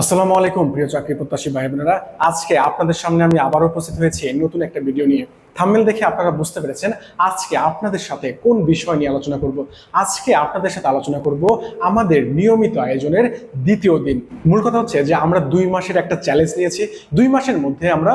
আসসালামু আলাইকুম, প্রিয় চাকরি প্রত্যাশী ভাই বোনেরা আজকে আপনাদের সামনে আমি আবারও উপস্থিত হয়েছি নতুন একটা ভিডিও নিয়ে। থাম্বেল দেখে আপনারা বুঝতে পেরেছেন আজকে আপনাদের সাথে কোন বিষয় নিয়ে আলোচনা করব। আজকে আপনাদের সাথে আলোচনা করব আমাদের নিয়মিত আয়োজনের দ্বিতীয় দিন। মূল কথা হচ্ছে যে আমরা দুই মাসের একটা চ্যালেঞ্জ নিয়েছি। দুই মাসের মধ্যে আমরা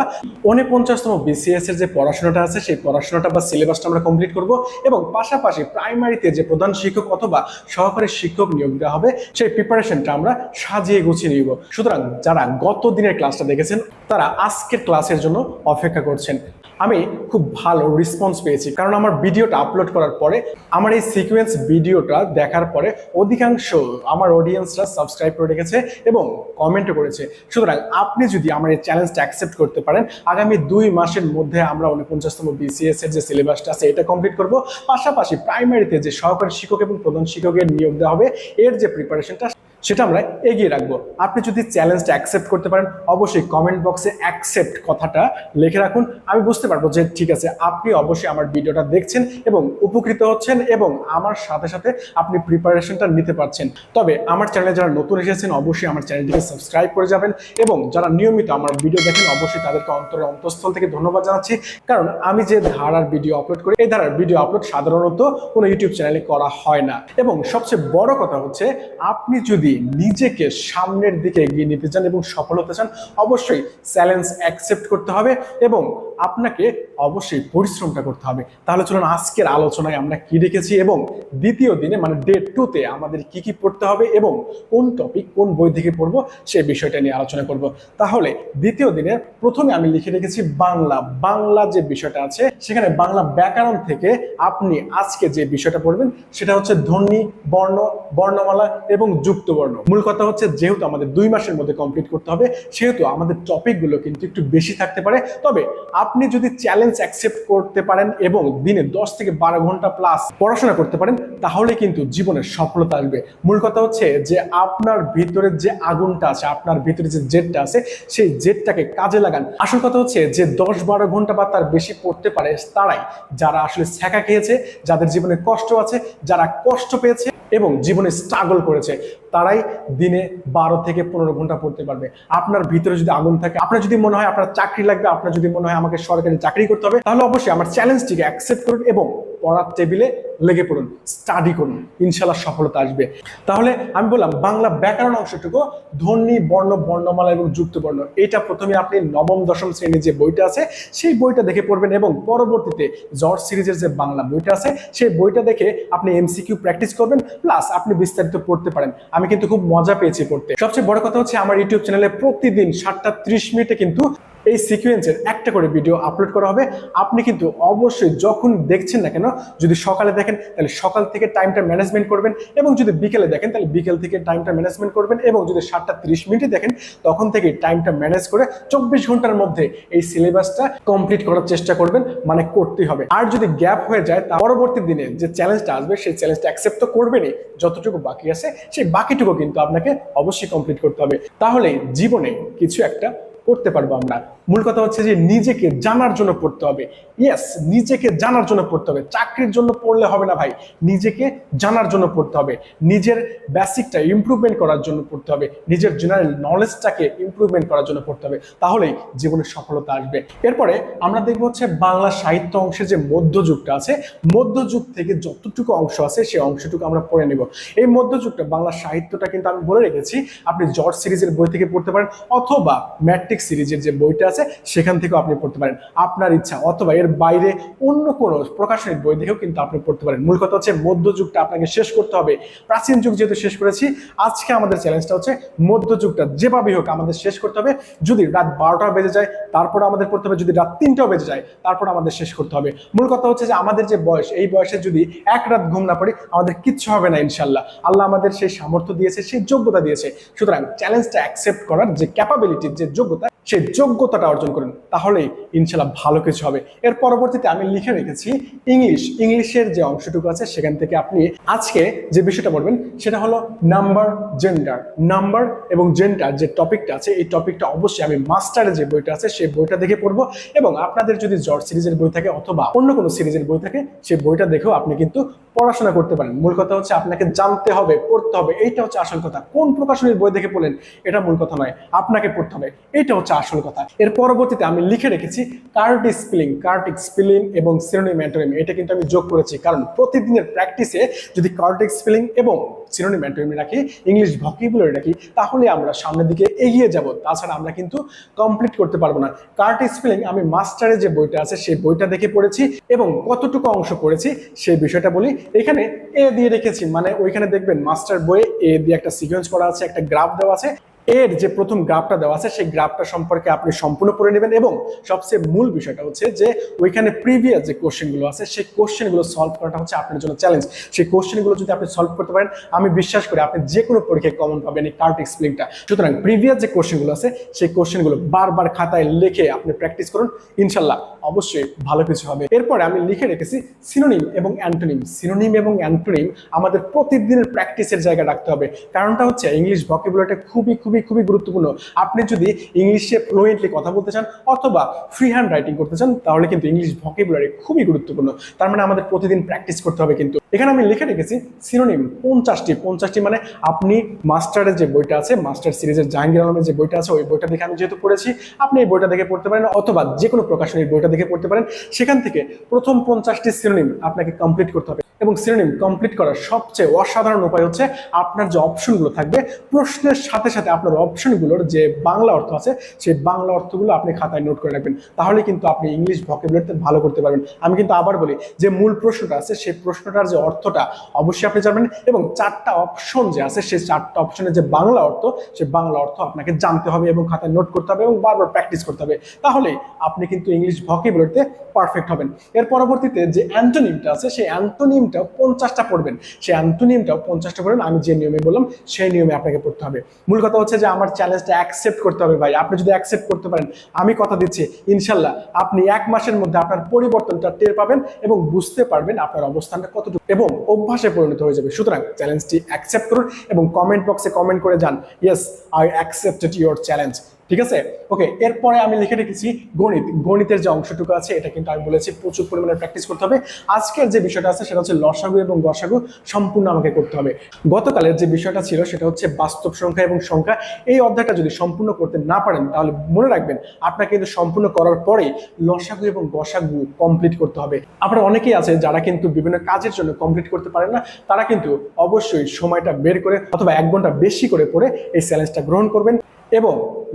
উনপঞ্চাশতম বিসিএস এর যে পড়াশোনাটা আছে, সেই পড়াশোনাটা বা সিলেবাসটা আমরা কমপ্লিট করব এবং পাশাপাশি প্রাইমারিতে যে প্রধান শিক্ষক অথবা সহকারী শিক্ষক নিয়োগ দেওয়া হবে, সেই প্রিপারেশনটা আমরা সাজিয়ে গুছিয়ে নিব। সুতরাং যারা গত দিনের ক্লাসটা দেখেছেন, তারা আজকের ক্লাসের জন্য অপেক্ষা করছেন। আমি খুব ভালো রেসপন্স পেয়েছি। কারণ আমার ভিডিওটা আপলোড করার পরে, আমার এই সিকোয়েন্স ভিডিওটা দেখার পরে অধিকাংশ আমার অডিয়েন্সরা সাবস্ক্রাইব করে রেখেছে এবং কমেন্টও করেছে। সুতরাং আপনি যদি আমার এই চ্যালেঞ্জটা অ্যাকসেপ্ট করতে পারেন, আগামী দুই মাসের মধ্যে আমরা উনপঞ্চাশতম বিসিএস এর যে সিলেবাসটা আছে, এটা কমপ্লিট করব। পাশাপাশি প্রাইমারিতে যে সহকারী শিক্ষক এবং প্রধান শিক্ষকের নিয়োগ দেওয়া হবে, এর যে প্রিপারেশনটা সেটা আমরা এগিয়ে রাখব। আপনি যদি চ্যালেঞ্জটা অ্যাকসেপ্ট করতে পারেন, অবশ্যই কমেন্ট বক্সে অ্যাকসেপ্ট কথাটা লিখে রাখুন। আমি বুঝতে পারব যে ঠিক আছে, আপনি অবশ্যই আমার ভিডিওটা দেখছেন এবং উপকৃত হচ্ছেন এবং আমার সাথে সাথে আপনি প্রিপারেশনটা নিতে পারছেন। তবে আমার চ্যানেলে যারা নতুন এসেছেন, অবশ্যই আমার চ্যানেলটিকে সাবস্ক্রাইব করে যাবেন এবং যারা নিয়মিত আমার ভিডিও দেখেন, অবশ্যই তাদেরকে অন্তরের অন্তঃস্থল থেকে ধন্যবাদ জানাচ্ছি। কারণ আমি যে ধারার ভিডিও আপলোড করি, এই ধারার ভিডিও আপলোড সাধারণত কোনো ইউটিউব চ্যানেলে করা হয় না। এবং সবচেয়ে বড় কথা হচ্ছে, আপনি যদি নিজেকে সামনের দিকে এগিয়ে নিতে চান এবং সফল হতে চান, অবশ্যই চ্যালেঞ্জ অ্যাকসেপ্ট করতে হবে এবং আপনাকে অবশ্যই পরিশ্রমটা করতে হবে। তাহলে চলুন আজকের আলোচনায় আমরা কি রেখেছি এবং দ্বিতীয় দিনে মানে ডে টুতে আমাদের কি কি পড়তে হবে এবং কোন টপিক কোন বই থেকে পড়ব সেই বিষয়টা নিয়ে আলোচনা করব। তাহলে দ্বিতীয় দিনে প্রথমে আমি লিখে রেখেছি বাংলা। বাংলা যে বিষয়টা আছে, সেখানে বাংলা ব্যাকরণ থেকে আপনি আজকে যে বিষয়টা পড়বেন, সেটা হচ্ছে ধ্বনি, বর্ণ, বর্ণমালা এবং যুক্ত বর্ণ মূল কথা হচ্ছে যেহেতু আমাদের দুই মাসের মধ্যে কমপ্লিট করতে হবে, সেহেতু আমাদের টপিকগুলো কিন্তু একটু বেশি থাকতে পারে। তবে আপনি যদি চ্যালেঞ্জ অ্যাকসেপ্ট করতে পারেন এবং দিনে দশ থেকে বারো ঘণ্টা প্লাস পড়াশোনা করতে পারেন, তাহলে কিন্তু জীবনের সফলতা আসবে। মূল কথা হচ্ছে যে আপনার ভিতরে যে আগুনটা আছে, আপনার ভিতরে যে জেটটা আছে, সেই জেটটাকে কাজে লাগান। আসল কথা হচ্ছে যে দশ বারো ঘণ্টা বা তার বেশি পড়তে পারে তারাই, যারা আসলে ছ্যাঁকা খেয়েছে, যাদের জীবনে কষ্ট আছে, যারা কষ্ট পেয়েছে এবং জীবনে স্ট্রাগল করেছে, তারাই দিনে বারো থেকে পনেরো ঘণ্টা পড়তে পারবে। আপনার ভিতরে যদি আগুন থাকে, আপনার যদি মনে হয় আপনার চাকরি লাগবে, আপনার যদি মনে হয় আমাকে সরকারি চাকরি করতে হবে, তাহলে অবশ্যই আমার চ্যালেঞ্জটিকে অ্যাকসেপ্ট করুন এবং পড়ার টেবিলে লেগে পড়ুন স্টাডি করুন ইনশাল্লাহ সফলতা আসবে। তাহলে আমি বললাম, বাংলা ব্যাকরণ অংশটুকু ধ্বনি বর্ণ, বর্ণমালা এবং যুক্ত বর্ণ এটা প্রথমে আপনি নবম, দশম শ্রেণির যে বইটা আছে, সেই বইটা দেখে পড়বেন এবং পরবর্তীতে জর্জ সিরিজের যে বাংলা বইটা আছে, সেই বইটা দেখে আপনি এমসিকিউ প্র্যাকটিস করবেন প্লাস আপনি বিস্তারিত পড়তে পারেন। আমি কিন্তু খুব মজা পেয়েছি পড়তে। সবচেয়ে বড় কথা হচ্ছে, আমার ইউটিউব চ্যানেলে প্রতিদিন সাতটা ত্রিশ মিনিটে কিন্তু এই সিকুয়েন্সের একটা করে ভিডিও আপলোড করা হবে। আপনি কিন্তু অবশ্যই যখন দেখছেন না কেন, যদি সকালে দেখেন, তাহলে সকাল থেকে টাইমটা ম্যানেজমেন্ট করবেন এবং যদি বিকেলে দেখেন, তাহলে বিকেল থেকে টাইমটা ম্যানেজমেন্ট করবেন এবং যদি সাতটা তিরিশ মিনিটে দেখেন, তখন থেকে টাইমটা ম্যানেজ করে চব্বিশ ঘণ্টার মধ্যে এই সিলেবাসটা কমপ্লিট করার চেষ্টা করবেন মানে করতেই হবে। আর যদি গ্যাপ হয়ে যায়, তা পরবর্তী দিনে যে চ্যালেঞ্জটা আসবে, সেই চ্যালেঞ্জটা অ্যাকসেপ্ট তো করবেনই, যতটুকু বাকি আছে, সেই বাকিটুকু কিন্তু আপনাকে অবশ্যই কমপ্লিট করতে হবে। তাহলে জীবনে কিছু একটা করতে পারব আমরা। মূল কথা হচ্ছে যে নিজেকে জানার জন্য পড়তে হবে। ইয়েস নিজেকে জানার জন্য পড়তে হবে। চাকরির জন্য পড়লে হবে না ভাই। নিজেকে জানার জন্য পড়তে হবে। নিজের বেসিকটা ইমপ্রুভমেন্ট করার জন্য পড়তে হবে। নিজের জেনারেল নলেজটাকে ইমপ্রুভমেন্ট করার জন্য পড়তে হবে। তাহলেই জীবনে সফলতা আসবে। এরপরে আমরা দেখব হচ্ছে বাংলা সাহিত্য অংশে যে মধ্যযুগটা আছে, মধ্যযুগ থেকে যতটুকু অংশ আছে সেই অংশটুকু আমরা পড়ে নেব। এই মধ্যযুগটা বাংলা সাহিত্যটা কিন্তু আমি বলে রেখেছি, আপনি জর্জ সিরিজের বই থেকে পড়তে পারেন অথবা ম্যাট্রিক সিরিজের যে বইটা আছে, সেখান থেকেও আপনি পড়তে পারেন। আপনার ইচ্ছা, অথবা এর বাইরে অন্য কোনো প্রকাশনের বই দেখেও কিন্তু আপনি পড়তে পারেন। মূল কথা হচ্ছে মধ্যযুগটা আপনাকে শেষ করতে হবে। প্রাচীন যুগ যেহেতু শেষ করেছি, আজকে আমাদের চ্যালেঞ্জটা হচ্ছে মধ্যযুগটা যেভাবেই হোক আমাদের শেষ করতে হবে। যদি রাত বারোটা বেজে যায় তারপর আমাদের পড়তে হবে। যদি রাত তিনটাও বেজে যায় তারপর আমাদের শেষ করতে হবে। মূল কথা হচ্ছে যে আমাদের যে বয়স, এই বয়সে যদি এক রাত ঘুম না পড়ি আমাদের কিচ্ছু হবে না ইনশাল্লাহ। আল্লাহ আমাদের সেই সামর্থ্য দিয়েছে, সেই যোগ্যতা দিয়েছে। সুতরাং চ্যালেঞ্জটা অ্যাকসেপ্ট করার যে ক্যাপাবিলিটির যে যোগ্যতা সেই যোগ্যতাটা অর্জন করেন তাহলে ইনশাল্লাহ ভালো কিছু হবে। এর পরবর্তীতে আমি লিখে রেখেছি ইংলিশ। ইংলিশের যে অংশটুকু আছে, সেখান থেকে আপনি আজকে যে বিষয়টা বলবেন, সেটা হলো নাম্বার, জেন্ডার। নাম্বার এবং জেন্ডার যে টপিকটা আছে, এই টপিকটা অবশ্যই আমি মাস্টারের যে বইটা আছে, সেই বইটা দেখে পড়ব এবং আপনাদের যদি জর্জ সিরিজের বই থাকে অথবা অন্য কোনো সিরিজের বই থাকে, সেই বইটা দেখেও আপনি কিন্তু পড়াশোনা করতে পারেন। মূল কথা হচ্ছে আপনাকে জানতে হবে, পড়তে হবে। এইটা হচ্ছে আসল কথা। কোন প্রকাশনীর বই দেখে পড়লেন, এটা মূল কথা নয়। আপনাকে পড়তে হবে। এইটা হচ্ছে আসল কথা। এর পরবর্তীতে আমি লিখে রেখেছি কার্টিক স্পেলিং কার্টিক স্পেলিং এবং সিনোনিম অ্যান্টোনিম। এটা কিন্তু আমি যোগ করেছি কারণ প্রতিদিনের প্র্যাকটিসে যদি কার্টিক স্পেলিং এবং সিনোনিম অ্যান্টোনিম রাখি, ইংলিশ ভকিবুলারি রাখি, তাহলে আমরা সামনের দিকে এগিয়ে যাব। তাছাড়া আমরা কিন্তু কমপ্লিট করতে পারব না। কার্টিক স্পেলিং আমি মাস্টারে যে বইটা আছে, সেই বইটা দেখে পড়েছি এবং কতটুকু অংশ পড়েছি, সেই বিষয়টা বলি। এখানে এ দিয়ে রেখেছি মানে ওইখানে দেখবেন মাস্টার বইয়ে এ দিয়ে একটা সিকোয়েন্স করা আছে, একটা গ্রাফ দেওয়া আছে। এর যে প্রথম গ্রাফটা দেওয়া আছে, সেই গ্রাফটা সম্পর্কে আপনি সম্পূর্ণ পড়ে নেবেন এবং সবচেয়ে মূল বিষয়টা হচ্ছে যে ওইখানে প্রিভিয়াস যে কোশ্চেনগুলো আছে, সেই কোশ্চেনগুলো সলভ করাটা হচ্ছে আপনার জন্য চ্যালেঞ্জ সেই কোশ্চেনগুলো যদি আপনি সলভ করতে পারেন, আমি বিশ্বাস করি আপনি যে কোনো পরীক্ষায় কমন পাবেন এই কার্ট এক্সপ্লেনটা সুতরাং প্রিভিয়াস যে কোশ্চেনগুলো আছে, সেই কোশ্চেনগুলো বারবার খাতায় লিখে আপনি প্র্যাকটিস করুন। ইনশাল্লাহ অবশ্যই ভালো কিছু হবে। এরপরে আমি লিখে রেখেছি সিনোনিম এবং অ্যান্টোনিম সিনোনিম এবং অ্যান্টোনিম আমাদের প্রতিদিনের প্র্যাকটিসের জায়গা রাখতে হবে। কারণটা হচ্ছে ইংলিশ ভকেবুলারিটা খুবই খুবই খুবই গুরুত্বপূর্ণ। আপনি যদি ইংলিশে ফ্লুয়েন্টলি কথা বলতে চান অথবা ফ্রি হ্যান্ড রাইটিং করতে চান, তাহলে কিন্তু ইংলিশ ভকেবুলারি খুবই গুরুত্বপূর্ণ। তার মানে আমাদের প্রতিদিন প্র্যাকটিস করতে হবে কিন্তু। এখানে আমি লিখে রেখেছি সিনোনিম পঞ্চাশটি। পঞ্চাশটি মানে আপনি মাস্টারের যে বইটা আছে মাস্টার সিরিজের জাহাঙ্গীর আলমের যে বইটা আছে, ওই বইটা দেখে আমি যেহেতু পড়েছি, আপনি এই বইটা দেখে পড়তে পারেন অথবা যে কোনো প্রকাশনীর বইটা দেখে পড়তে পারেন। সেখান থেকে প্রথম পঞ্চাশটি সিনোনিম আপনাকে কমপ্লিট করতে হবে। এবং সিনোনিম কমপ্লিট করার সবচেয়ে অসাধারণ উপায় হচ্ছে আপনার যে অপশনগুলো থাকবে, প্রশ্নের সাথে সাথে আপনার অপশনগুলোর যে বাংলা অর্থ আছে, সেই বাংলা অর্থগুলো আপনি খাতায় নোট করে রাখবেন। তাহলে কিন্তু আপনি ইংলিশ ভকেবুলারিতে ভালো করতে পারবেন। আমি কিন্তু আবার বলি যে মূল প্রশ্নটা আছে, সেই প্রশ্নটার যে অর্থটা অবশ্যই আপনি জানবেন এবং চারটা অপশন যে আছে, সেই চারটা অপশনের যে বাংলা অর্থ, সেই বাংলা অর্থ আপনাকে জানতে হবে এবং খাতায় নোট করতে হবে এবং বারবার প্র্যাকটিস করতে হবে। তাহলেই আপনি কিন্তু ইংলিশ ভকেবুলারিতে পারফেক্ট হবেন। এর পরবর্তীতে যে অ্যান্টোনিমটা আছে, সেই অ্যান্টোনিমটাও পঞ্চাশটা পড়বেন। সেই অ্যান্টোনিমটাও পঞ্চাশটা পড়বেন আমি যে নিয়মে বললাম, সেই নিয়মে আপনাকে পড়তে হবে। মূল কথা যে আমার চ্যালেঞ্জটা অ্যাকসেপ্ট করতে হবে ভাই। আপনি যদি অ্যাকসেপ্ট করতে পারেন, আমি কথা দিচ্ছি, ইনশাল্লাহ আপনি এক মাসের মধ্যে আপনার পরিবর্তনটা টের পাবেন এবং বুঝতে পারবেন আপনার অবস্থানটা কতটুকু এবং অভ্যাসে পরিণত হয়ে যাবে। সুতরাং চ্যালেঞ্জটি অ্যাকসেপ্ট করুন এবং কমেন্ট বক্সে কমেন্ট করে যান yes I accepted your challenge ঠিক আছে? ওকে এরপরে আমি লিখে রেখেছি গণিত। গণিতের যে অংশটুকু আছে, এটা কিন্তু আমি বলেছি প্রচুর পরিমাণে প্র্যাকটিস করতে হবে। আজকের যে বিষয়টা আছে, সেটা হচ্ছে লসাগু এবং গসাগু সম্পূর্ণ আমাকে করতে হবে। গতকালের যে বিষয়টা ছিল, সেটা হচ্ছে বাস্তব সংখ্যা এবং সংখ্যা। এই অধ্যায়টা যদি সম্পূর্ণ করতে না পারেন, তাহলে মনে রাখবেন, আপনাকে কিন্তু সম্পূর্ণ করার পরেই লসাগু এবং গসাগু কমপ্লিট করতে হবে। আপনারা অনেকেই আছে যারা কিন্তু বিভিন্ন কাজের জন্য কমপ্লিট করতে পারেন না, তারা কিন্তু অবশ্যই সময়টা বের করে অথবা এক ঘণ্টা বেশি করে পড়ে এই চ্যালেঞ্জটা গ্রহণ করবেন। এবং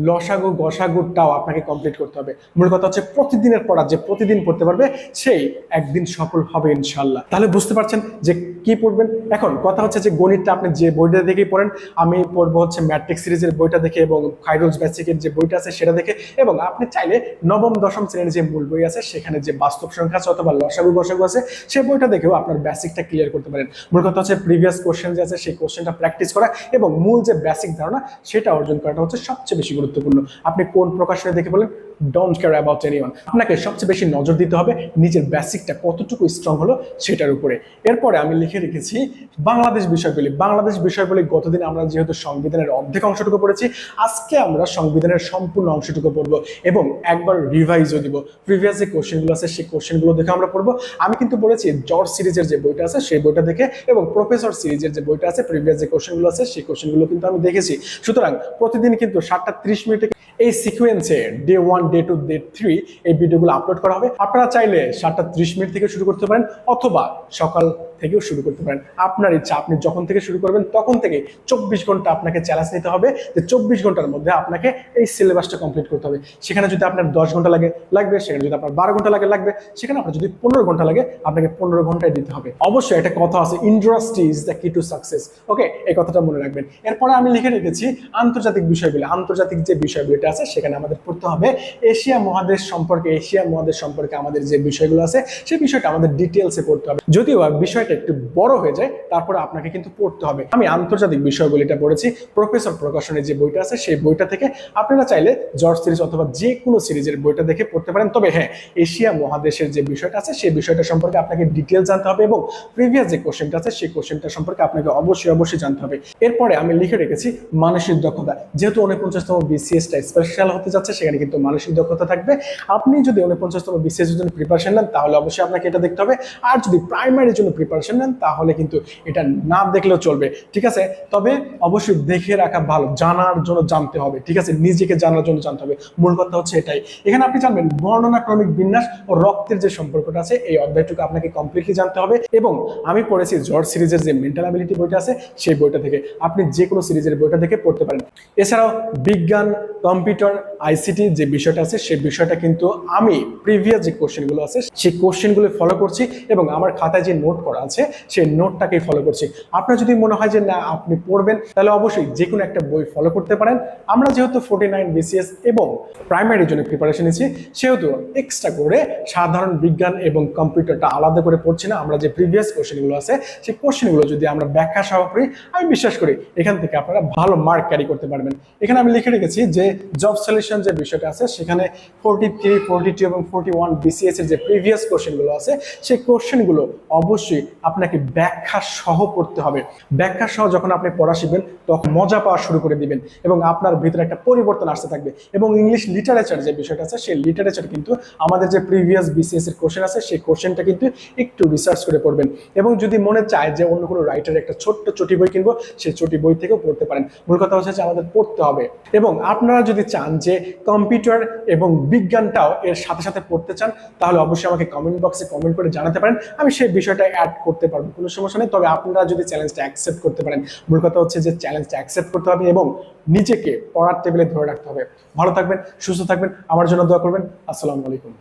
লসাগু গসাগুটাও আপনাকে কমপ্লিট করতে হবে। মূল কথা হচ্ছে প্রতিদিনের পড়া, যে প্রতিদিন পড়তে পারবে, সেই একদিন সফল হবে ইনশাল্লাহ তাহলে বুঝতে পারছেন যে কি পড়বেন? এখন কথা হচ্ছে যে গণিতটা আপনি যে বইটা দেখেই পড়েন, আমি পড়ব হচ্ছে ম্যাট্রিক সিরিজের বইটা দেখে এবং খাইরোজ ব্যাসিকের যে বইটা আছে সেটা দেখে, এবং আপনি চাইলে নবম, দশম শ্রেণির যে মূল বই আছে, সেখানে যে বাস্তব সংখ্যা আছে অথবা লসাগু, গসাগু আছে সেই বইটা দেখেও আপনার বেসিকটা ক্লিয়ার করতে পারেন। মূল কথা হচ্ছে প্রিভিয়াস কোশ্চেন যে আছে, সেই কোশ্চেনটা প্র্যাকটিস করা এবং মূল যে বেসিক ধারণা, সেটা অর্জন করাটা হচ্ছে সবচেয়ে বেশি গুরুত্বপূর্ণ। আপনি কোন প্রকাশনে দেখে বলেন? ডোন্ট কেয়ার অ্যাবাউট এনিওয়ান আপনাকে সবচেয়ে বেশি নজর দিতে হবে নিজের বেসিকটা কতটুকু স্ট্রং হলো সেটার উপরে। এরপরে আমি লিখে রেখেছি বাংলাদেশ বিষয়গুলি। বাংলাদেশ বিষয়গুলি গতদিন আমরা যেহেতু সংবিধানের অর্ধেক অংশটুকু পড়েছি, আজকে আমরা সংবিধানের সম্পূর্ণ অংশটুকু পড়ব এবং একবার রিভাইজও দিব। প্রিভিয়াস যে কোশ্চেনগুলো আছে, সেই কোশ্চেনগুলো দেখে আমরা পড়ব। আমি কিন্তু বলেছি জর্জ সিরিজের যে বইটা আছে, সেই বইটা দেখে এবং প্রফেসর সিরিজের যে বইটা আছে প্রিভিয়াস যে কোশ্চেনগুলো আছে, সেই কোশ্চেনগুলো কিন্তু আমি দেখেছি। সুতরাং প্রতিদিন কিন্তু সাতটা ত্রিশ মিনিটে এই সিকোয়েন্সে day one day two day three এই ভিডিওগুলো আপলোড করা হবে। আপনারা চাইলে সাতটা ত্রিশ মিনিট থেকে শুরু করতে পারেন অথবা সকাল থেকেও শুরু করতে পারেন। আপনার ইচ্ছা, আপনি যখন থেকে শুরু করবেন তখন থেকে চব্বিশ ঘণ্টা আপনাকে চ্যালেঞ্জ নিতে হবে যে চব্বিশ ঘণ্টার মধ্যে আপনাকে এই সিলেবাসটা কমপ্লিট করতে হবে। সেখানে যদি আপনার দশ ঘণ্টা লাগে, লাগবে। সেখানে যদি আপনার বারো ঘণ্টা লাগে, লাগবে। সেখানে আপনার যদি পনেরো ঘণ্টা লাগে, আপনাকে পনেরো ঘন্টায় দিতে হবে। অবশ্যই একটা কথা আছে industry is the key to success okay? এই কথাটা মনে রাখবেন। এরপরে আমি লিখে রেখেছি আন্তর্জাতিক বিষয়গুলি। আন্তর্জাতিক যে বিষয়গুলিটা আছে, সেখানে আমাদের পড়তে হবে এশিয়া মহাদেশ সম্পর্কে, এশিয়া মহাদেশ সম্পর্কে আমাদের যে বিষয়গুলো আছে, সেই বিষয়টা আমাদের ডিটেলসে পড়তে হবে। যদিও বিষয়টা একটু বড় হয়ে যায়, তারপরে আপনাকে কিন্তু পড়তে হবে। আমি আন্তর্জাতিক বিষয়গুলিটা পড়েছি প্রফেসর প্রকাশনের যে বইটা আছে, সেই বইটা থেকে আপনারা চাইলে জর্জ সিরিজ অথবা যে কোনো সিরিজের বইটা দেখে পড়তে পারেন। তবে হ্যাঁ এশিয়া মহাদেশের যে বিষয়টা আছে, সেই বিষয়টা সম্পর্কে আপনাকে ডিটেল জানতে হবে এবং প্রিভিয়াস যে কোশ্চেনটা আছে, সেই কোশ্চেনটা সম্পর্কে আপনাকে অবশ্যই অবশ্যই জানতে হবে। এরপরে আমি লিখে রেখেছি মানসিক দক্ষতা। যেহেতু উনপঞ্চাশতম বিসিএসটা স্পেশাল হতে যাচ্ছে, সেখানে কিন্তু মানসিক দক্ষতা থাকবে। আপনি যদি উনপঞ্চাশতম বিসিএস জন্য প্রিপারেশন নেন, তাহলে অবশ্যই আপনাকে এটা দেখতে হবে। আর যদি প্রাইমারির জন্য প্রিপারেশন নেন, তাহলে কিন্তু এটা না দেখলেও চলবে। ঠিক আছে? তবে অবশ্যই দেখে রাখা ভালো। জানার জন্য জানতে হবে। ঠিক আছে? নিজেকে জানার জন্য জানতে হবে। মূল কথা হচ্ছে এটাই। এখানে আপনি জানবেন, বর্ণনাক্রমিক বিন্যাস ও রক্তের যে সম্পর্কটা আছে, এই অধ্যায়টুকু আপনাকে কমপ্লিটলি জানতে হবে। এবং আমি পড়েছি জর্জ সিরিজের যে মেন্টাল অ্যাবিলিটি বইটা আছে, সেই বইটা থেকে আপনি যে কোনো সিরিজের বইটা থেকে পড়তে পারেন। এছাড়াও বিজ্ঞান, কম্পিউটার, আইসিটি যে বিষয়টা আছে, সেই বিষয়টা কিন্তু আমি প্রিভিয়াস যে কোশ্চেনগুলো আছে, সেই কোশ্চেনগুলো ফলো করছি এবং আমার খাতায় যে নোট করা আছে, সেই নোটটাকেই ফলো করছি। আপনার যদি মনে হয় যে না, আপনি পড়বেন, তাহলে অবশ্যই যে কোনো একটা বই ফলো করতে পারেন। আমরা যেহেতু ফোর্টি নাইন বিসিএস এবং প্রাইমারির জন্য প্রিপারেশন নিচ্ছি সেহেতু এক্সট্রা করে সাধারণ বিজ্ঞান এবং কম্পিউটারটা আলাদা করে পড়ছি না। আমরা যে প্রিভিয়াস কোশ্চেনগুলো আছে, সেই কোশ্চেনগুলো যদি আমরা ব্যাখ্যা সহ করি আমি বিশ্বাস করি এখান থেকে আপনারা ভালো মার্ক ক্যারি করতে পারবেন। এখানে আমি লিখে রেখেছি যে জব সলিউশন যে বিষয়টা আছে সেখানে ফোর্টি থ্রি ফোর্টি টু এবং ফোর্টি ওয়ান বিসিএস এর যে প্রিভিয়াস কোশ্চেনগুলো আছে, সেই কোশ্চেনগুলো অবশ্যই আপনাকে ব্যাখ্যা সহ পড়তে হবে। ব্যাখ্যা সহ যখন আপনি পড়া শিখবেন, তখন মজা পাওয়া শুরু করে দিবেন এবং আপনার ভিতরে একটা পরিবর্তন আসতে থাকবে এবং ইংলিশ লিটারেচার যে বিষয়টা আছে, সেই লিটারেচার কিন্তু আমাদের যে প্রিভিয়াস বিসিএস এর কোশ্চেন আছে, সেই কোশ্চেনটা কিন্তু একটু রিসার্চ করে পড়বেন। এবং যদি মনে চায় যে অন্য কোনো রাইটারের একটা ছোট্ট চটি বই কিনবো, সেই চটি বই থেকেও পড়তে পারেন। মূল কথা হচ্ছে যে আমাদের পড়তে হবে। এবং আপনারা যদি চান যে কম্পিউটার এবং বিজ্ঞানটাও এর সাথে সাথে পড়তে চান, তাহলে অবশ্যই আমাকে কমেন্ট বক্সে কমেন্ট করে জানাতে পারেন। আমি সেই বিষয়টা অ্যাড করতে পারব, কোনো সমস্যা নেই। তবে আপনারা যদি চ্যালেঞ্জটা অ্যাকসেপ্ট করতে পারেন, মূল কথা হচ্ছে যে চ্যালেঞ্জটা অ্যাকসেপ্ট করতে হবে এবং নিজেকে পড়ার টেবিলে ধরে রাখতে হবে। ভালো থাকবেন, সুস্থ থাকবেন, আমার জন্য দোয়া করবেন। আসসালামু আলাইকুম।